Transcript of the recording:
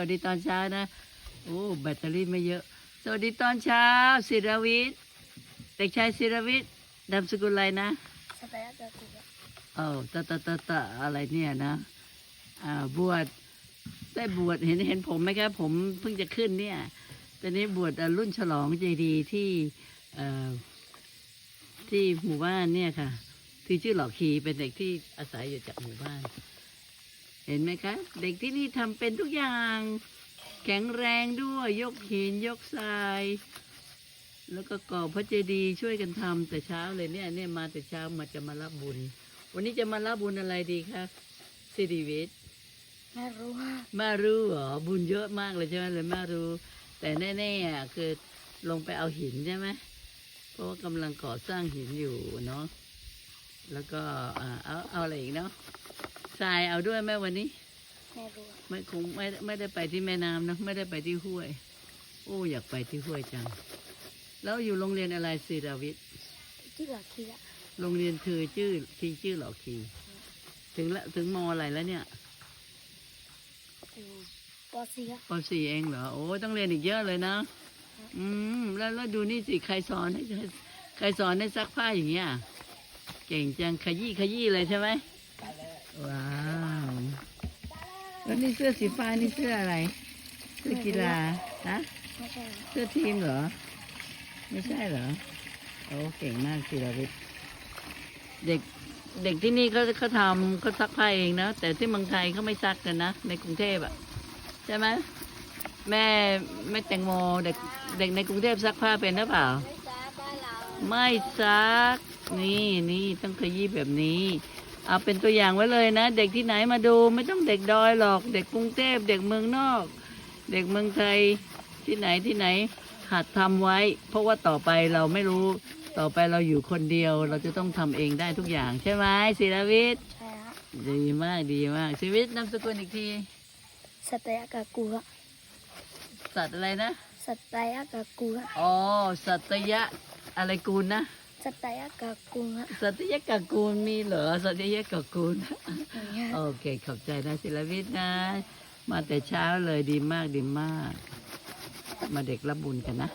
วัสดีตอนเช้านะ โอ้แบตเตอรี่ไม่เยอะ สวัสดีตอนเช้าศิรวิทย์เด็กชายศิรวิทย์นามสกุลอะไรนะสเปรย์กากูเออตะตะตะตะอะไรเนี่ยนะ อ่าบวชได้บวชเห็นเห็นผมไหมครับผมเพิ่งจะขึ้นเนี่ยตอนนี้บวชอะรุ่นฉลองเจดีย์ที่เอ่อที่หมู่บ้านเนี่ยค่ะ ที่ชื่อหลอกคีเป็นเด็กที่อาศัยอยู่จากหมู่บ้าน เห็นไหมคะ เด็กที่นี่ทำเป็นทุกอย่าง แข็งแรงด้วย ยกหินยกทราย แล้วก็ก่อพระเจดีย์ช่วยกันทำแต่เช้าเลยเนี่ยเนี่ยมาแต่เช้ามาจะมารับบุญ วันนี้จะมารับบุญอะไรดีคะสิริวิทย์ไม่รู้ว่ามารู้เหรอบุญเยอะมากเลยใช่ไหมเลยมารู้ แต่แน่ๆอะคือลงไปเอาหินใช่ไหมเพราะว่ากำลังก่อสร้างหินอยู่เนาะแล้วก็อ่าเอาเอาอะไรอีกเนาะ ทรายเอาด้วยไหมวันนี้ ไม่รู้ไม่คงไม่ไม่ได้ไปที่แม่น้ำเนอะไม่ได้ไปที่ห้วย โอ้อยากไปที่ห้วยจัง แล้วอยู่โรงเรียนอะไรศิราวิทย์ที่หลักคีอะโรงเรียนเธอชื่อทีชื่อเหล่อคีถึงละถึงมอะไรแล้วเนี่ยอยู่ปอซีอะปสี่เองเหรอโอ้ต้องเรียนอีกเยอะเลยนะ อืมแล้วแล้วดูนี่สิใครสอนให้ใครสอนให้ซักผ้าอย่างเงี้ยเก่งจังขยี้ขยี้เลยใช่ไหม ว้าวแล้วนี่เสื้อสีฟ้านี่เสื้ออะไร เสื้อกีฬาฮะไม่ใช่เสื้อทีมเหรอ ไม่ใช่เหรอโอ้เก่งมากศิรวิทย์เด็กเด็กที่นี่เขาเขาทำเขาซักผ้าเองนะ แต่ที่เมืองไทยเขาไม่ซักกันนะ ในกรุงเทพอะใช่ไหมแม่แม่แตงโมเด็กเด็กในกรุงเทพซักผ้าเป็นหรือเปล่า ไม่จ้าบ้านเราไม่ซัก นี่นี่ต้องขยี้แบบนี้ เอาเป็นตัวอย่างไว้เลยนะ เด็กที่ไหนมาดูไม่ต้องเด็กดอยหรอก เด็กกรุงเทพเด็กเมืองนอก เด็กเมืองไทยที่ไหนที่ไหนหัดทำไว้ เพราะว่าต่อไปเราไม่รู้ต่อไปเราอยู่คนเดียว เราจะต้องทำเองได้ทุกอย่างใช่ไหมศิรวิทย์ใช่ฮะดีมากดีมากชีวิตนามสกุลอีกทีสเปรย์กากูอะสัตว์อะไรนะสเปรย์กากูอะอ๋อสัตยะอะไรกูลนะ สเปรย์กากูอะสัตยะกกูลมีเหรอสัตยะกกูลอย่างเงี้ยโอเค ขอบใจนะศิลวิทย์นะ มาแต่เช้าเลยดีมากดีมาก มาเด็กรับบุญกันนะ